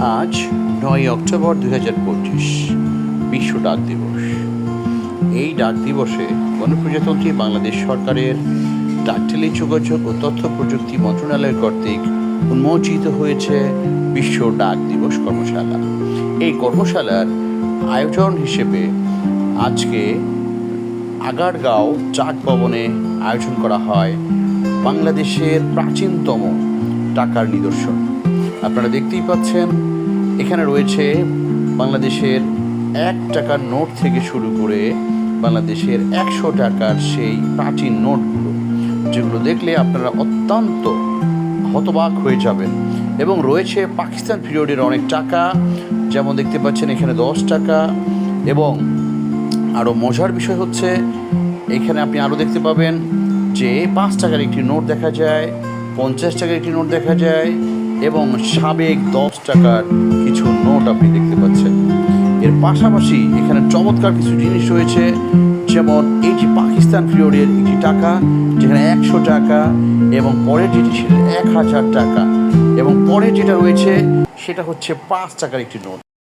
আজ নয় অক্টোবর দুই হাজার পঁচিশ, বিশ্ব ডাক দিবস। এই ডাক দিবসে গণপ্রজাতন্ত্রী বাংলাদেশ সরকারের ডাকটেলি যোগাযোগ ও তথ্য প্রযুক্তি মন্ত্রণালয় কর্তৃক উন্মোচিত হয়েছে বিশ্ব ডাক দিবস কর্মশালা। এই কর্মশালার আয়োজন হিসেবে আজকে আগারগাঁও চাক ভবনে আয়োজন করা হয় বাংলাদেশের প্রাচীনতম টাকার নিদর্শন। আপনারা দেখতেই পাচ্ছেন এখানে রয়েছে বাংলাদেশের এক টাকার নোট থেকে শুরু করে বাংলাদেশের একশো টাকার সেই প্রাচীন নোটগুলো, যেগুলো দেখলে আপনারা অত্যন্ত হতবাক হয়ে যাবেন। এবং রয়েছে পাকিস্তান পিরিয়ডের অনেক টাকা, যেমন দেখতে পাচ্ছেন এখানে দশ টাকা, এবং আরও মজার বিষয় হচ্ছে, এখানে আপনি আরও দেখতে পাবেন যে পাঁচ টাকার একটি নোট দেখা যায়, পঞ্চাশ টাকার একটি নোট দেখা যায়, এবং সাবেক দশ টাকার নোট আপনি দেখতে পাচ্ছেন। এর পাশাপাশি এখানে চমৎকার কিছু জিনিস রয়েছে, যেমন এই যে পাকিস্তান পিরিয়ডের একটি টাকা, যেখানে একশো টাকা এবং পরের যেটি ছিল এক হাজার টাকা। এবং পরে যেটা রয়েছে, সেটা হচ্ছে পাঁচ টাকার একটি নোট।